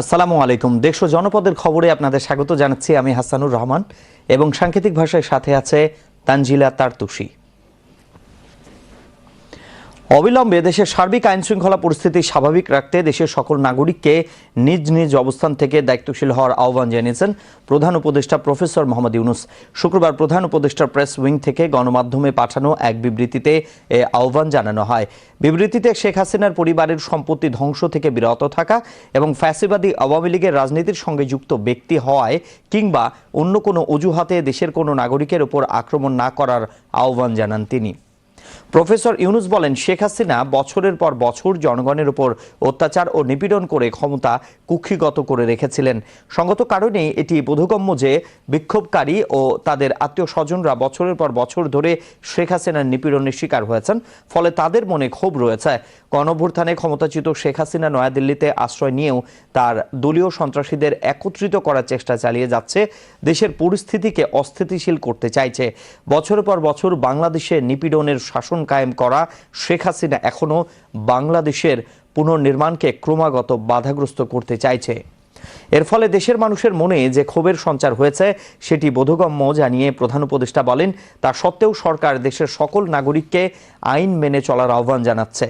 আসসালামু আলাইকুম। দেশ জনপদের খবরে আপনাদের স্বাগত জানাচ্ছি আমি হাসানুর রহমান এবং সাংকেতিক ভাষায় সাথে আছে তানজিলা তারতুষি অবিলম্বে দেশের সার্বিক আইন শৃঙ্খলা পরিস্থিতি স্বাভাবিক রাখতে দেশের সকল নাগরিককে নিজ নিজ অবস্থান থেকে দায়িত্বশীল হওয়ার আহ্বান জানিয়েছেন প্রধান উপদেষ্টা প্রফেসর মোহাম্মদ ইউনুস। শুক্রবার প্রধান উপদেষ্টার প্রেস উইং থেকে গণমাধ্যমে পাঠানো এক বিবৃতিতে এ আহ্বান জানানো হয়। বিবৃতিতে শেখ হাসিনার পরিবারের সম্পত্তি ধ্বংস থেকে বিরত থাকা এবং ফ্যাসিবাদী আওয়ামী লীগের রাজনীতির সঙ্গে যুক্ত ব্যক্তি হওয়ায় কিংবা অন্য কোনো অজুহাতে দেশের কোনো নাগরিকের উপর আক্রমণ না করার আহ্বান জানান তিনি। প্রফেসর ইউনুস বলেন, শেখ হাসিনা বছরের পর বছর জনগণের উপর অত্যাচার ও নিপীড়ন করে ক্ষমতা কুক্ষিগত করে রেখেছিলেন। সঙ্গত কারণেই এটি বোধগম্য যে বিক্ষোভকারী ও তাদের আত্মীয় স্বজনরা বছরের পর বছর ধরে শেখ হাসিনার নিপীড়নের শিকার হয়েছেন, ফলে তাদের মনে ক্ষোভ রয়েছে। গণভ্যুত্থানে ক্ষমতাচ্যুত শেখ হাসিনা নয়াদিল্লিতে আশ্রয় নিয়েও তার দলীয় সন্ত্রাসীদের একত্রিত করার চেষ্টা চালিয়ে যাচ্ছে, দেশের পরিস্থিতিকে অস্থিতিশীল করতে চাইছে। বছরের পর বছর বাংলাদেশে নিপীড়নের শাসন কায়েম করা শেখ হাসিনা এখনও বাংলাদেশের পুনর্নির্মাণকে ক্রমাগত বাধাগ্রস্ত করতে চাইছে। এর ফলে দেশের মানুষের মনে যে ক্ষোভের সঞ্চার হয়েছে, সেটি বোধগম্য জানিয়ে প্রধান উপদেষ্টা বলেন, তা সত্ত্বেও সরকার দেশের সকল নাগরিককে আইন মেনে চলার আহ্বান জানাচ্ছে।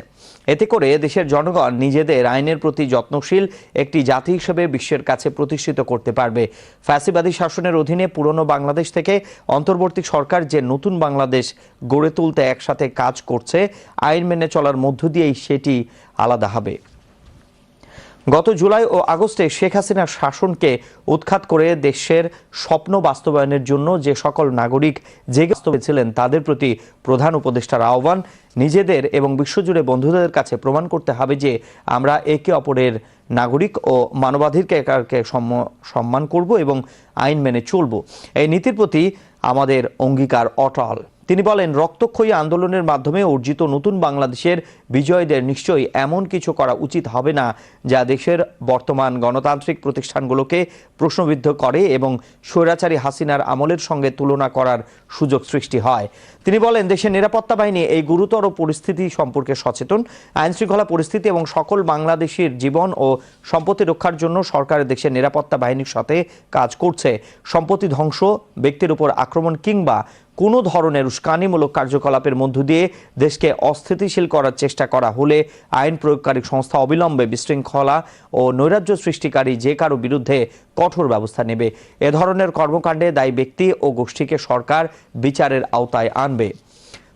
এতে করে দেশের জনগণ নিজেদের আইনের প্রতি যত্নশীল একটি জাতি হিসেবে বিশ্বের কাছে প্রতিষ্ঠিত করতে পারবে। ফ্যাসিবাদী শাসনের অধীনে পুরনো বাংলাদেশ থেকে অন্তর্বর্তী সরকার যে নতুন বাংলাদেশ গড়ে তুলতে একসাথে কাজ করছে, আইন মেনে চলার মধ্য দিয়েই সেটি আলাদা হবে। গত জুলাই ও আগস্টে শেখ হাসিনার শাসনকে উৎখাত করে দেশের স্বপ্ন বাস্তবায়নের জন্য যে সকল নাগরিক জেগে ছিলেন তাদের প্রতি প্রধান উপদেষ্টার আহ্বান, নিজেদের এবং বিশ্বজুড়ে বন্ধুদের কাছে প্রমাণ করতে হবে যে আমরা একে অপরের নাগরিক ও মানবাধিকারকে সম্ম- সম্মান করব এবং আইন মেনে চলব। এই নীতির প্রতি আমাদের অঙ্গীকার অটল। তিনি বলেন, রক্তক্ষয়ী আন্দোলনের মাধ্যমে অর্জিত নতুন বাংলাদেশের বিজয়ীদের নিশ্চয়ই এমন কিছু করা উচিত হবে না, যা দেশের বর্তমান গণতান্ত্রিক প্রতিষ্ঠানগুলোকে প্রশ্নবিদ্ধ করে এবং স্বৈরাচারী হাসিনার আমলের সঙ্গে তুলনা করার সুযোগ সৃষ্টি হয়। তিনি বলেন, দেশের নিরাপত্তা বাহিনী এই গুরুতর পরিস্থিতি সম্পর্কে সচেতন আইন শৃঙ্খলা পরিস্থিতি এবং সকল বাংলাদেশের জীবন ও সম্পত্তি রক্ষার জন্য সরকার দেশের নিরাপত্তা বাহিনীর সাথে কাজ করছে। সম্পত্তি ধ্বংস, ব্যক্তির উপর আক্রমণ কিংবা কোনো ধরনের উস্কানিমূলক কার্যকলাপের মধ্য দিয়ে দেশকে অস্থিতিশীল করার চেষ্টা করা হলে আইন প্রয়োগকারী সংস্থা অবিলম্বে বিশৃঙ্খলা ও নৈরাজ্য সৃষ্টিকারী যে কারও বিরুদ্ধে কঠোর ব্যবস্থা নেবে। এ ধরনের কর্মকাণ্ডে দায়ী ব্যক্তি ও গোষ্ঠীকে সরকার বিচারের আওতায় আনবে।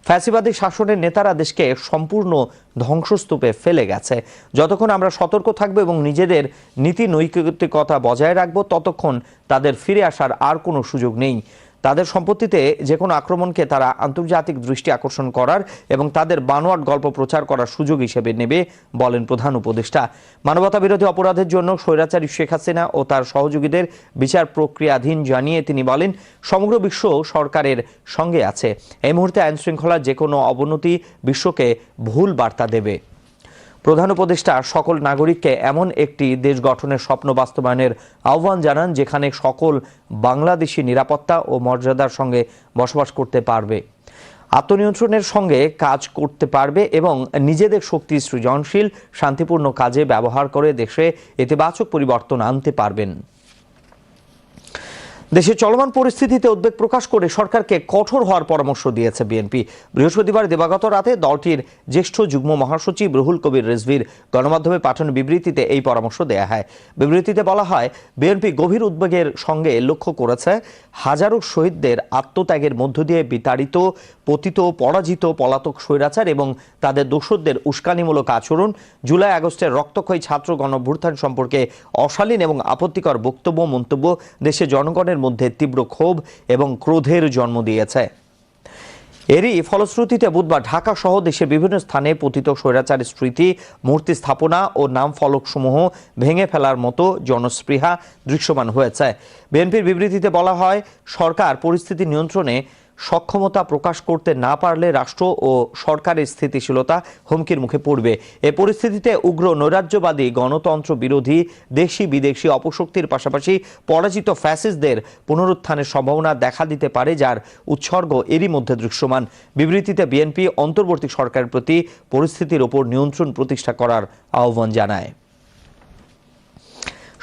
ফ্যাসিবাদী শাসনের নেতারা দেশকে সম্পূর্ণ ধ্বংসস্তূপে ফেলে গেছে। যতক্ষণ আমরা সতর্ক থাকব এবং নিজেদের নীতি নৈতিকতা বজায় রাখব, ততক্ষণ তাদের ফিরে আসার আর কোনো সুযোগ নেই। তাদের সম্পত্তিতে যে কোনো আক্রমণকে তারা আন্তর্জাতিক দৃষ্টি আকর্ষণ করার এবং তাদের বানোয়াট গল্প প্রচার করার সুযোগ হিসেবে নেবে বলেন প্রধান উপদেষ্টা। মানবতা বিরোধী অপরাধের জন্য স্বৈরাচারী শেখ হাসিনা ও তার সহযোগীদের বিচার প্রক্রিয়াধীন জানিয়ে তিনি বলেন, সমগ্র বিশ্ব সরকারের সঙ্গে আছে। এই মুহূর্তে আইন শৃঙ্খলার যে কোনো অবনতি বিশ্বকে ভুল বার্তা দেবে। প্রধান উপদেষ্টা সকল নাগরিককে এমন একটি দেশ গঠনের স্বপ্ন বাস্তবায়নের আহ্বান জানান, যেখানে সকল বাংলাদেশি নিরাপত্তা ও মর্যাদার সঙ্গে বসবাস করতে পারবে। আত্মনিয়ন্ত্রণের সঙ্গে কাজ করতে পারবে এবং নিজেদের শক্তি সৃজনশীল, শান্তিপূর্ণ কাজে ব্যবহার করে দেশে ইতিবাচক পরিবর্তন আনতে পারবেন। দেশের চলমান পরিস্থিতিতে উদ্বেগ প্রকাশ করে সরকারকে কঠোর হওয়ার পরামর্শ দিয়েছে বিএনপি। বৃহস্পতিবার দিবাগত রাতে দলটির জ্যেষ্ঠ যুগ্ম মহাসচিব রুহুল কবির রিজভির গণমাধ্যমে পাঠানো বিবৃতিতে এই পরামর্শ দেয়া হয়। বিবৃতিতে বলা হয়, বিএনপি গভীর উদ্বেগের সঙ্গে লক্ষ্য করেছে, হাজারো শহীদদের আত্মত্যাগের মধ্য দিয়ে বিতাড়িত, পতিত, পরাজিত পলাতক স্বৈরাচার এবং তাদের দোষরদের উস্কানিমূলক আচরণ, জুলাই আগস্টের রক্তক্ষয়ী ছাত্র গণভ্যুত্থান সম্পর্কে অশালীন এবং আপত্তিকর বক্তব্য, মন্তব্য দেশে জনগণের মধ্যে তীব্র ক্ষোভ এবং ক্রোধের জন্ম দিয়েছে। এরই ফলশ্রুতিতে বুধবার ঢাকা সহ দেশের বিভিন্ন স্থানে পতিত স্বৈরাচারের স্মৃতি, মূর্তি স্থাপনা ও নাম ফলকসমূহ ভেঙে ফেলার মতো জনস্পৃহা দৃশ্যমান হয়েছে। বিএনপির বিবৃতিতে বলা হয়, সরকার পরিস্থিতি নিয়ন্ত্রণে সক্ষমতা প্রকাশ করতে না পারলে রাষ্ট্র ও সরকারের স্থিতিশীলতা হুমকির মুখে পড়বে। এ পরিস্থিতিতে উগ্র নৈরাজ্যবাদী গণতন্ত্র বিরোধী দেশি বিদেশি অপশক্তির পাশাপাশি পরাজিত ফ্যাসিসদের পুনরুত্থানের সম্ভাবনা দেখা দিতে পারে, যার উৎসর্গ এরই মধ্যে দৃশ্যমান। বিবৃতিতে বিএনপি অন্তর্বর্তী সরকারের প্রতি পরিস্থিতির ওপর নিয়ন্ত্রণ প্রতিষ্ঠা করার আহ্বান জানায়।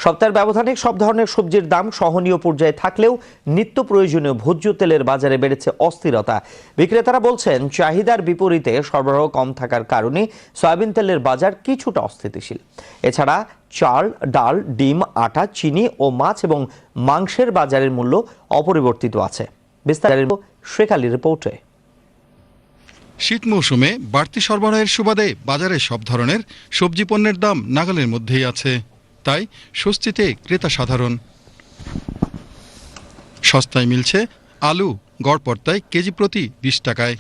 সপ্তাহের ব্যবধানে সব ধরনের সবজির দাম সহনীয় পর্যায়ে থাকলেও নিত্য প্রয়োজনীয় ভোজ্য তেলের বাজারে বেড়েছে অস্থিরতা। বিক্রেতারা বলছেন, চাহিদার বিপরীতে সরবরাহ কম থাকার কারণে সয়াবিন তেলের বাজার কিছুটা অস্থিতিশীল। এছাড়া চাল, ডাল, ডিম, আটা, চিনি ও মাছ এবং মাংসের বাজারের মূল্য অপরিবর্তিত আছে। বিস্তারিত শেখ রিপোর্টে। শীত মৌসুমে বাড়তি সরবরাহের সুবাদে বাজারে সব ধরনের সবজি পণ্যের দাম নাগালের মধ্যেই আছে। তাই স্বস্তিতে ক্রেতা সাধারণ। সস্তায় মিলছে আলু গড়পর্তায় কেজি প্রতি বিশ টাকায়।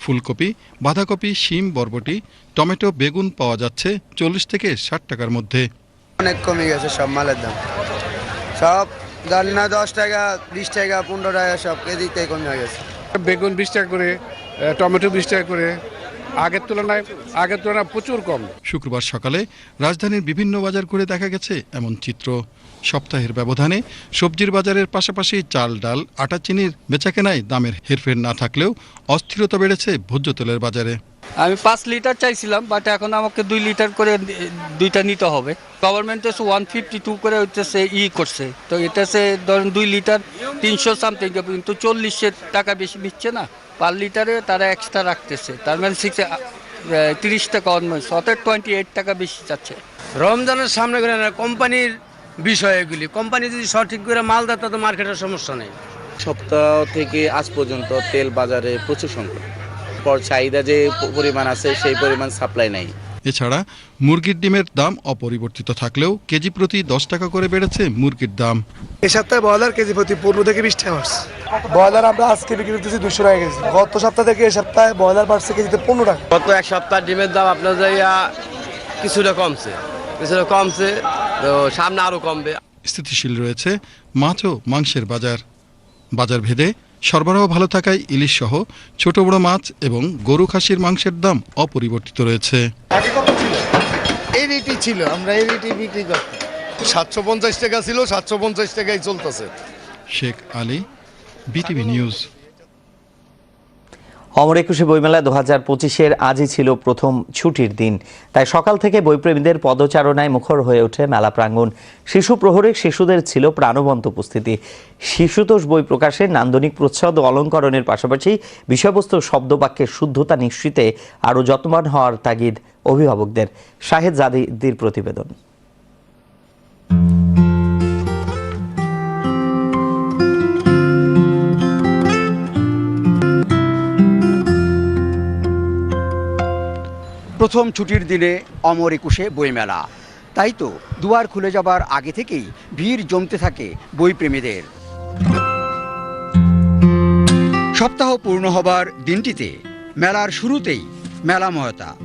ফুলকপি বাঁধাকপি শিম বরবটি টমেটো বেগুন পাওয়া যাচ্ছে চল্লিশ থেকে ষাট টাকার মধ্যে। অনেক কমে গেছে সব মালের দাম। সব ধর না দশ টাকা বিশ টাকা পনেরো টাকা সব কেজিতে কমে গেছে। বেগুন বিশ টাকা করে টমেটো বিশ টাকা করে আগের তুলনায় আগের তুলনায় প্রচুর কম। শুক্রবার সকালে রাজধানীর বিভিন্ন বাজার ঘুরে দেখা গেছে এমন চিত্র। সপ্তাহের ব্যবধানে সবজির বাজারের পাশাপাশি চাল ডাল আটা চিনির বেচাকেনায় দামের হেরফের না থাকলেও অস্থিরতা বেড়েছে ভোজ্য তেলের বাজারে। আমি পাঁচ লিটার চাইছিলাম বাট এখন আমাকে দুই লিটার করে দুইটা নিতে হবে। গভর্নমেন্ট এসে ওয়ান ফিফটি টু করে হচ্ছে ই করছে। তো এটা সে ধরেন দুই লিটার তিনশো সামথিং কিন্তু চল্লিশের টাকা বেশি নিচ্ছে না। পার লিটারে তারা এক্সট্রা রাখতেছে। তার মানে সিক্স তিরিশ টাকা অলমোস্ট অর্থাৎ টোয়েন্টি এইট টাকা বেশি যাচ্ছে রমজানের সামনে করে না কোম্পানির বিষয় এগুলি। কোম্পানি যদি সঠিক করে মাল দেয় তো মার্কেটের সমস্যা নেই। সপ্তাহ থেকে আজ পর্যন্ত তেল বাজারে প্রচুর সংকট। পর চাহিদা যে পরিমাণ আছে সেই পরিমাণ সাপ্লাই নাই। এছাড়া মুরগির ডিমের দাম অপরিবর্তিত থাকলেও কেজি প্রতি দশ টাকা করে বেড়েছে মুরগির দাম। এ সপ্তাহে ব্রয়লার কেজি প্রতি পনেরো থেকে বিশ টাকা বাড়ছে। ব্রয়লার আমরা আজকে বিক্রি করতেছি দুশো টাকা কেজি। গত সপ্তাহ থেকে এ সপ্তাহে ব্রয়লার বাড়ছে কেজিতে পনেরো টাকা। গত এক সপ্তাহ ডিমের দাম আপনার যাইয়া কিছুটা কমছে কিছুটা কমছে তো সামনে আরও কমবে। স্থিতিশীল রয়েছে মাছ ও মাংসের বাজার। বাজার ভেদে সরবরাহ ভালো থাকায় ইলিশ সহ ছোট বড় মাছ এবং গরু খাসির মাংসের দাম অপরিবর্তিত রয়েছে। এই রেটই ছিল? আমরা এই রেটই বিক্রি করতাম। সাতশো পঞ্চাশ টাকা ছিল সাতশো পঞ্চাশ টাকাই চলতেছে। শেখ আলী বিটিভি নিউজ অমর একুশে বইমেলা দু হাজার পঁচিশের আজই ছিল প্রথম ছুটির দিন। তাই সকাল থেকে বইপ্রেমীদের পদচারণায় মুখর হয়ে ওঠে মেলা প্রাঙ্গণ। শিশু প্রহরে শিশুদের ছিল প্রাণবন্ত উপস্থিতি। শিশুতোষ বই প্রকাশে নান্দনিক প্রচ্ছদ ও অলঙ্করণের পাশাপাশি বিষয়বস্তু শব্দবাক্যের শুদ্ধতা নিশ্চিতে আরও যত্নবান হওয়ার তাগিদ অভিভাবকদের। শাহেদ জাদিদির প্রতিবেদন। প্রথম ছুটির দিনে অমর একুশে বইমেলা। তাই তো, দুয়ার খুলে যাবার আগে থেকেই ভিড় জমতে থাকে বইপ্রেমীদের। সপ্তাহ পূর্ণ হবার দিনটিতে মেলার শুরুতেই মেলাময়তা।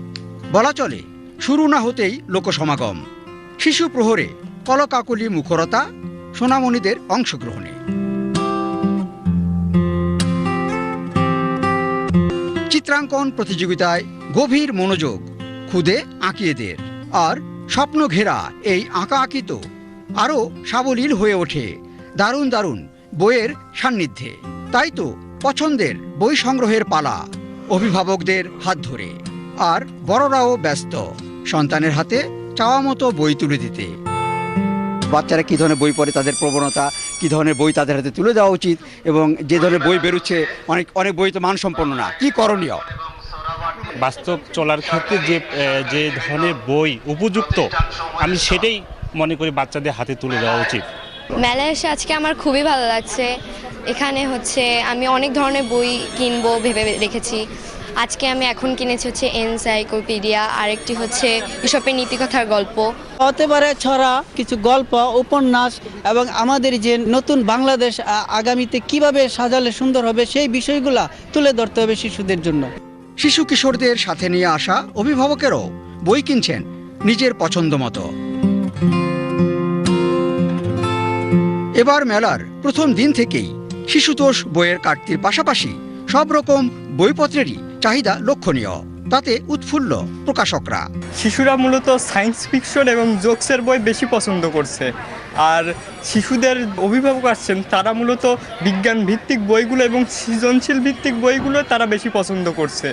বলা চলে, শুরু না হতেই লোকসমাগম। শিশু প্রহরে কলকাকলি মুখরতা, সোনামণিদের অংশগ্রহণে। চিত্রাঙ্কন প্রতিযোগিতায় গভীর মনোযোগ খুদে আঁকিয়েদের। আর স্বপ্ন ঘেরা এই আঁকা আঁকিত আরও সাবলীল হয়ে ওঠে দারুণ দারুণ বইয়ের সান্নিধ্যে। তাই তো পছন্দের বই সংগ্রহের পালা অভিভাবকদের হাত ধরে। আর বড়রাও ব্যস্ত সন্তানের হাতে চাওয়া মতো বই তুলে দিতে। বাচ্চারা কী ধরনের বই পড়ে, তাদের প্রবণতা, কী ধরনের বই তাদের হাতে তুলে দেওয়া উচিত এবং যে ধরনের বই বেরোচ্ছে, অনেক অনেক বই তো মানসম্পন্ন না। কি করণীয়? বাস্তব চলার ক্ষেত্রে যে যে ধরনের বই উপযুক্ত আমি সেটাই মনে করি বাচ্চাদের হাতে তুলে দেওয়া উচিত। মেলায় এসে আজকে আমার খুবই ভালো লাগছে। এখানে হচ্ছে আমি অনেক ধরনের বই কিনবো ভেবে রেখেছি। আজকে আমি এখন কিনেছি হচ্ছে এনসাইক্লোপিডিয়া আরেকটি হচ্ছে ইসবের নীতিকথার গল্প। হতে পারে ছড়া কিছু গল্প উপন্যাস এবং আমাদের যে নতুন বাংলাদেশ আগামীতে কীভাবে সাজালে সুন্দর হবে সেই বিষয়গুলা তুলে ধরতে হবে শিশুদের জন্য। শিশু কিশোরদের সাথে নিয়ে আসা অভিভাবকেরও বই কিনছেন নিজের পছন্দ মতো। এবার মেলার প্রথম দিন থেকেই শিশুতোষ বইয়ের কাটতির পাশাপাশি সব রকম বইপত্রেরই চাহিদা লক্ষণীয়। তাতে উৎফুল্ল প্রকাশকরা। শিশুরা মূলত সায়েন্স ফিকশন এবং জোকসের বই বেশি পছন্দ করছে। আর শিশুদের অভিভাবক আসছেন তারা মূলত বিজ্ঞান ভিত্তিক বইগুলো এবং সৃজনশীল ভিত্তিক বইগুলো তারা বেশি পছন্দ করছে।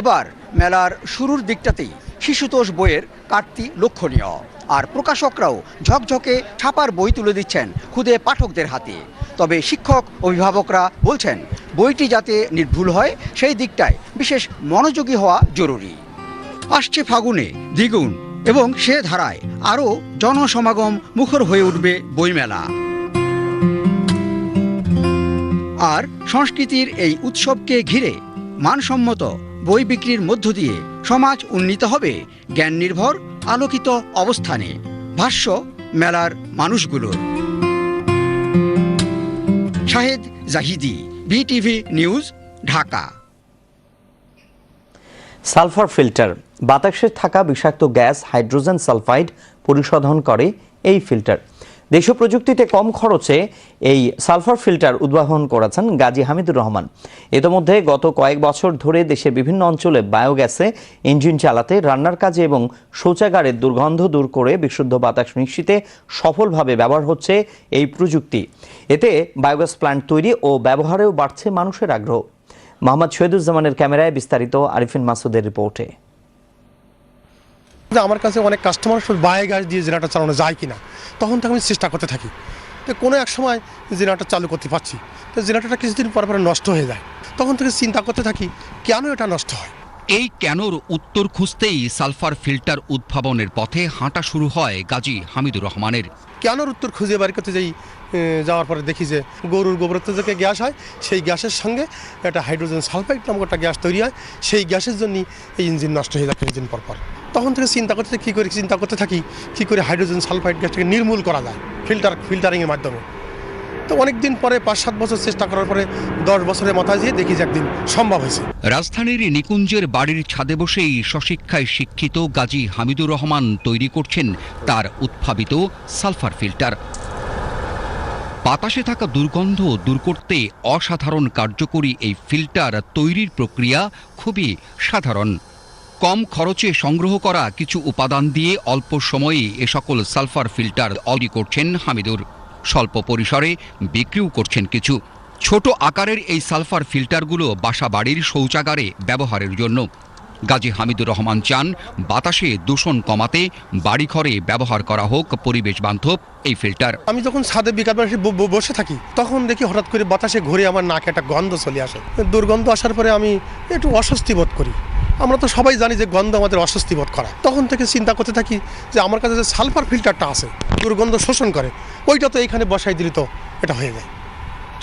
এবার মেলার শুরুর দিকটাতেই শিশুতোষ বইয়ের কাটতি লক্ষণীয়। আর প্রকাশকরাও ঝকঝকে ছাপার বই তুলে দিচ্ছেন খুদে পাঠকদের হাতে। তবে শিক্ষক, অভিভাবকরা বলছেন, বইটি যাতে নির্ভুল হয়, সেই দিকটায় বিশেষ মনোযোগী হওয়া জরুরি। আসছে ফাগুনে, দ্বিগুণ, এবং সে ধারায় আরও জনসমাগম মুখর হয়ে উঠবে বইমেলা। আর সংস্কৃতির এই উৎসবকে ঘিরে মানসম্মত বই বিক্রির মধ্য দিয়ে সমাজ উন্নীত হবে, জ্ঞান নির্ভর আলোকিত অবস্থানে ভাষ্য মেলার মানুষগুলোর। Shahed Zahidi BTV news, Dhaka. Sulphur filter, বাতাসে থাকা বিষাক্ত গ্যাস, হাইড্রোজেন সালফাইড পরিশোধন করে এই ফিল্টার। দেশীয় প্রযুক্তিতে কম খরচে এই সালফার ফিল্টার উদ্ভাবন করেছেন গাজী হামিদুর রহমান। ইতোমধ্যে গত কয়েক বছর ধরে দেশের বিভিন্ন অঞ্চলে বায়োগ্যাসে ইঞ্জিন চালাতে, রান্নার কাজে এবং শৌচাগারের দুর্গন্ধ দূর করে বিশুদ্ধ বাতাস নিশ্চিতে সফলভাবে ব্যবহার হচ্ছে এই প্রযুক্তি। এতে বায়োগ্যাস প্ল্যান্ট তৈরি ও ব্যবহারেও বাড়ছে মানুষের আগ্রহ। মোহাম্মদ শহীদুজ্জামানের ক্যামেরায় বিস্তারিত আরিফিন মাসুদের রিপোর্টে। আমার কাছে অনেক কাস্টমার বায়ে গ্যাস দিয়ে জেনারেটর চালানো যায় কিনা তখন থেকে আমি চেষ্টা করতে থাকি। তো কোনো এক সময় জেনারেটর চালু করতে পারছি। তো জেনারেটরটা কিছুদিন পর পরে নষ্ট হয়ে যায়। তখন থেকে চিন্তা করতে থাকি কেন এটা নষ্ট হয়? এই কেনর উত্তর খুঁজতেই সালফার ফিল্টার উদ্ভাবনের পথে হাঁটা শুরু হয় গাজী হামিদুর রহমানের। কেনর উত্তর খুঁজে বের করতে যাই যাওয়ার পরে দেখি যে গরুর গোবর থেকে গ্যাস হয় সেই গ্যাসের সঙ্গে একটা হাইড্রোজেন সালফাইড নামক একটা গ্যাস তৈরি হয়। সেই গ্যাসের জন্যই এই ইঞ্জিন নষ্ট হয়ে যায় কিছুদিন পর পর। তখন থেকে চিন্তা করতে কী করে চিন্তা করতে থাকি, কী করে হাইড্রোজেন সালফাইড গ্যাসটাকে নির্মূল করা যায়, ফিল্টার, ফিল্টারিংয়ের মাধ্যমে। তো অনেকদিন পরে, পাঁচ সাত বছর চেষ্টা করার পরে, দশ বছরের মাথায় যেয়ে দেখি যে একদিন সম্ভব হয়েছে। রাজধানীর নিকুঞ্জের বাড়ির ছাদে বসেই স্বশিক্ষায় শিক্ষিত গাজী হামিদুর রহমান তৈরি করছেন তার উদ্ভাবিত সালফার ফিল্টার। বাতাসে থাকা দুর্গন্ধ দূর করতে অসাধারণ কার্যকরী এই ফিল্টার তৈরির প্রক্রিয়া খুবই সাধারণ। কম খরচে সংগ্রহ করা কিছু উপাদান দিয়ে অল্প সময়ে এ সকল সালফার ফিল্টার তৈরি করছেন হামিদুর। স্বল্প পরিসরে বিক্রিও করছেন কিছু। ছোট আকারের এই সালফার ফিল্টারগুলো বাসা বাড়ির শৌচাগারে ব্যবহারের জন্য। গাজী হামিদুর রহমান চান বাতাসে দূষণ কমাতে, বাড়িঘরে ব্যবহার করা হোক পরিবেশ বান্ধব এই ফিল্টার। আমি যখন ছাদে বিকালবেলা এসে ব- ব- বসে থাকি, তখন দেখি হঠাৎ করে বাতাসে ঘুরে আমার নাকে একটা গন্ধ চলে আসে। দুর্গন্ধ আসার পরে আমি একটু অস্বস্তি বোধ করি। আমরা তো সবাই জানি যে গন্ধ আমাদের অস্বস্তি বোধ করা তখন থেকে চিন্তা করতে থাকি যে আমার কাছে যে সালফার ফিল্টারটা আছে, দুর্গন্ধ শোষণ করে, ওইটা তো এইখানে বসাই দিলে তো এটা হয়ে যায়।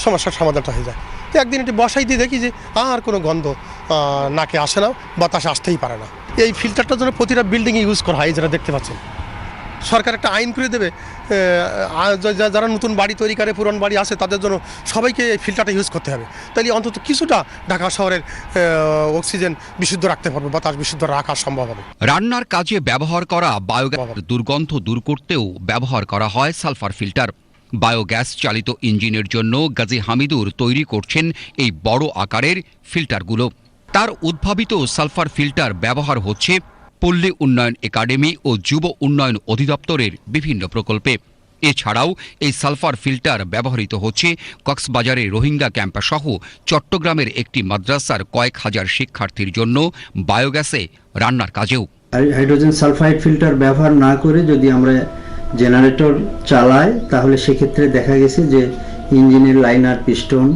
সমস্যার সমাধানটা হয়ে যায়। তো একদিন এটি বসাই দিয়ে দেখি যে আর কোনো গন্ধ নাকে আসে না, বাতাস আসতেই পারে না। এই ফিল্টারটার জন্য প্রতিটা বিল্ডিংয়ে ইউজ করা হয় যেটা দেখতে পাচ্ছেন। সরকার একটা আইন করে দেবে যারা নতুন বাড়ি তৈরি করে পুরনো বাড়ি আসে তাদের জন্য সবাইকে এই ফিল্টারটা ইউজ করতে হবে। তাহলে অন্তত কিছুটা ঢাকা শহরের অক্সিজেন বিশুদ্ধ রাখতে পারবে বাতাস বিশুদ্ধ রাখা সম্ভব হবে। রান্নার কাজে ব্যবহার করা বায়োগ্যাস দুর্গন্ধ দূর করতেও ব্যবহার করা হয় সালফার ফিল্টার বায়োগ্যাস চালিত ইঞ্জিনের জন্য গাজী হামিদুর তৈরি করছেন এই বড় আকারের ফিল্টারগুলো তার উদ্ভাবিত সালফার ফিল্টার ব্যবহার হচ্ছে পল্লী উন্নয়ন একাডেমি ও যুব উন্নয়ন অধিদপ্তরের বিভিন্ন প্রকল্পে। এছাড়াও এই সালফার ফিল্টার ব্যবহৃত হচ্ছে কক্সবাজারের রোহিঙ্গা ক্যাম্প সহ চট্টগ্রামের একটি মাদ্রাসার কয়েক হাজার শিক্ষার্থীর জন্য বায়োগ্যাসে রান্নার কাজেও। হাইড্রোজেন সালফাইড ফিল্টার ব্যবহার না করে যদি আমরা জেনারেটর চালাই, তাহলে সেক্ষেত্রে দেখা গেছে যে ইঞ্জিনের লাইনার পিস্টন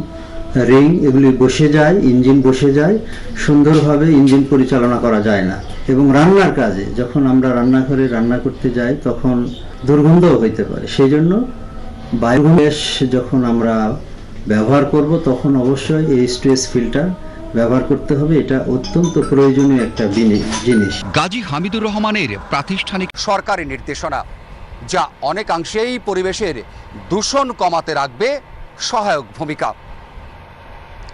রিং এগুলি বসে যায় ইঞ্জিন বসে যায় সুন্দরভাবে ইঞ্জিন পরিচালনা করা যায় না। এবং রান্নার কাজে যখন আমরা রান্নাঘরে রান্না করতে যাই তখন দুর্গন্ধও হইতে পারে। সেই জন্য বায়োগ্যাস যখন আমরা ব্যবহার করব তখন অবশ্যই এই স্ট্রেস ফিল্টার ব্যবহার করতে হবে। এটা অত্যন্ত প্রয়োজনীয় একটা জিনিস। গাজী হামিদুর রহমানের প্রাতিষ্ঠানিক সরকারি নির্দেশনা যা অনেকাংশেই পরিবেশের দূষণ কমাতে রাখবে সহায়ক ভূমিকা।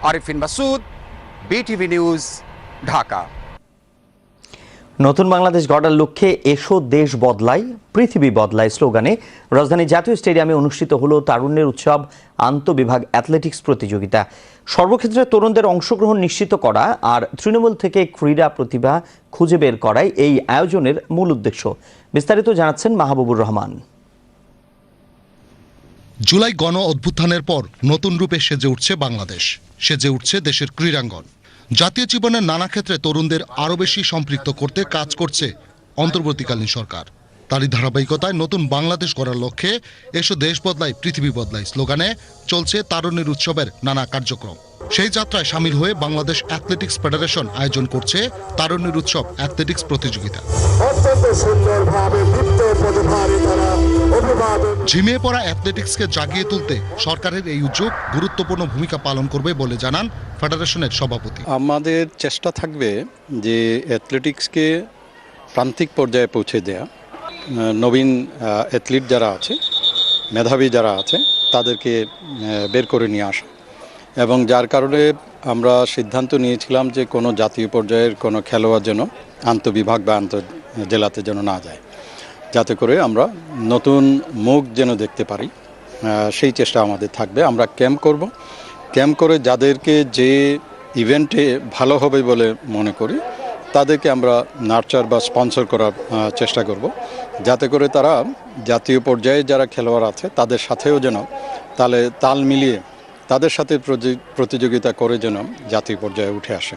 Arifin Masud BTV news Dhaka. নতুন বাংলাদেশ গড়ার লক্ষ্যে এসো দেশ বদলাই পৃথিবী বদলাই স্লোগানে। রাজধানী জাতীয় স্টেডিয়ামে অনুষ্ঠিত হল তারুণ্যের উৎসব, আন্তবিভাগ অ্যাথলেটিক্স প্রতিযোগিতা। সর্বক্ষেত্রে তরুণদের অংশগ্রহণ নিশ্চিত করা আর তৃণমূল থেকে ক্রীড়া প্রতিভা খুঁজে বের করাই এই আয়োজনের মূল উদ্দেশ্য। বিস্তারিত জানাচ্ছেন মাহবুবুর রহমান। জুলাই গণ অভ্যুত্থানের পর নতুন রূপে সেজে উঠছে বাংলাদেশ। সেজে উঠছে দেশের ক্রীড়াঙ্গন। জাতীয় জীবনের নানা ক্ষেত্রে তরুণদের আরও বেশি সম্পৃক্ত করতে কাজ করছে অন্তর্বর্তীকালীন সরকার। তারই ধারাবাহিকতায় নতুন বাংলাদেশ গড়ার লক্ষ্যে এসো দেশ বদলায় পৃথিবী বদলায়। স্লোগানে চলছে তারুণ্যের উৎসবের নানা কার্যক্রম। সেই যাত্রায় সামিল হয়ে বাংলাদেশ অ্যাথলেটিক্স ফেডারেশন আয়োজন করছে তারুণ্যের উৎসব অ্যাথলেটিক্স প্রতিযোগিতা। ঝিমিয়ে পড়া অ্যাথলেটিক্সকে জাগিয়ে তুলতে সরকারের এই উদ্যোগ গুরুত্বপূর্ণ ভূমিকা পালন করবে বলে জানান ফেডারেশনের সভাপতি। আমাদের চেষ্টা থাকবে যে অ্যাথলেটিক্সকে প্রান্তিক পর্যায়ে পৌঁছে দেয়া। নবীন অ্যাথলিট যারা আছে, মেধাবী যারা আছে, তাদেরকে বের করে নিয়ে আসা। এবং যার কারণে আমরা সিদ্ধান্ত নিয়েছিলাম যে কোনো জাতীয় পর্যায়ের কোনো খেলোয়াড় যেন আন্তবিভাগ বা আন্ত জেলাতে যেন না যায়। যাতে করে আমরা নতুন মুখ যেন দেখতে পারি সেই চেষ্টা আমাদের থাকবে। আমরা ক্যাম্প করব। ক্যাম্প করে যাদেরকে যে ইভেন্টে ভালো হবে বলে মনে করি, তাদেরকে আমরা নার্চার বা স্পন্সর করার চেষ্টা করব। যাতে করে তারা জাতীয় পর্যায়ে যারা খেলোয়াড় আছে তাদের সাথেও যেন তাহলে তাল মিলিয়ে তাদের সাথে প্রতি- প্রতিযোগিতা করে যেন জাতীয় পর্যায়ে উঠে আসে।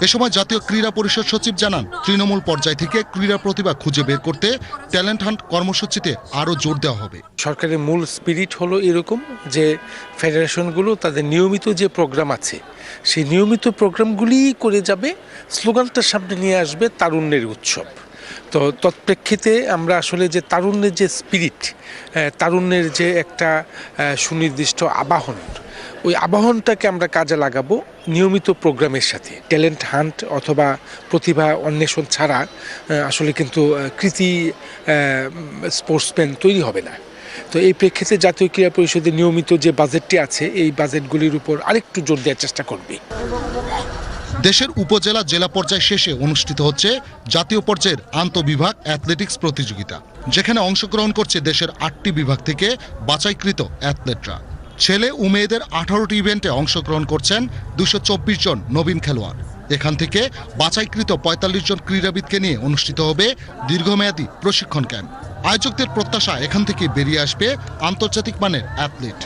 এ সময় জাতীয় ক্রীড়া পরিষদ সচিব জানান তৃণমূল পর্যায় থেকে ক্রীড়া প্রতিভা খুঁজে বের করতে ট্যালেন্ট হান্ট কর্মসূচিতে আরও জোর দেওয়া হবে। সরকারের মূল স্পিরিট হলো এরকম যে ফেডারেশনগুলো তাদের নিয়মিত যে প্রোগ্রাম আছে সেই নিয়মিত প্রোগ্রামগুলি করে যাবে স্লোগানটার সামনে নিয়ে আসবে তারুণ্যের উৎসব। তো তৎপ্রেক্ষিতে আমরা আসলে যে তারুণ্যের যে স্পিরিট তারুণ্যের যে একটা সুনির্দিষ্ট আবাহন, ওই আবাহনটাকে আমরা কাজে লাগাবো নিয়মিত প্রোগ্রামের সাথে। ট্যালেন্ট হান্ট অথবা প্রতিভা অন্বেষণ ছাড়া আসলে কিন্তু কৃতি স্পোর্টসম্যান তৈরি হবে না। তো এই প্রেক্ষিতে জাতীয় ক্রীড়া পরিষদের নিয়মিত যে বাজেটটি আছে, এই বাজেটগুলির উপর আরেকটু জোর দেওয়ার চেষ্টা করবে। দেশের উপজেলা জেলা পর্যায় শেষে অনুষ্ঠিত হচ্ছে জাতীয় পর্যায়ের আন্তঃবিভাগ অ্যাথলেটিক্স প্রতিযোগিতা, যেখানে অংশগ্রহণ করছে দেশের আটটি বিভাগ থেকে বাছাইকৃত অ্যাথলেটরা। ছেলে ও মেয়েদের আঠারোটি ইভেন্টে অংশগ্রহণ করছেন দুশো জন নবীন খেলোয়াড়। এখান থেকে বাছাইকৃত পঁয়তাল্লিশ জন ক্রীড়াবিদকে নিয়ে অনুষ্ঠিত হবে দীর্ঘমেয়াদী প্রশিক্ষণ ক্যাম্প। আয়োজকদের প্রত্যাশা এখান থেকে বেরিয়ে আসবে আন্তর্জাতিক মানের athlete.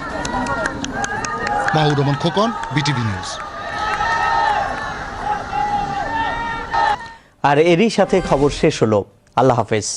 Mahur Rahman Khokon, BTV news. আর এরই সাথে খবর শেষ হলো। আল্লাহ হাফেজ।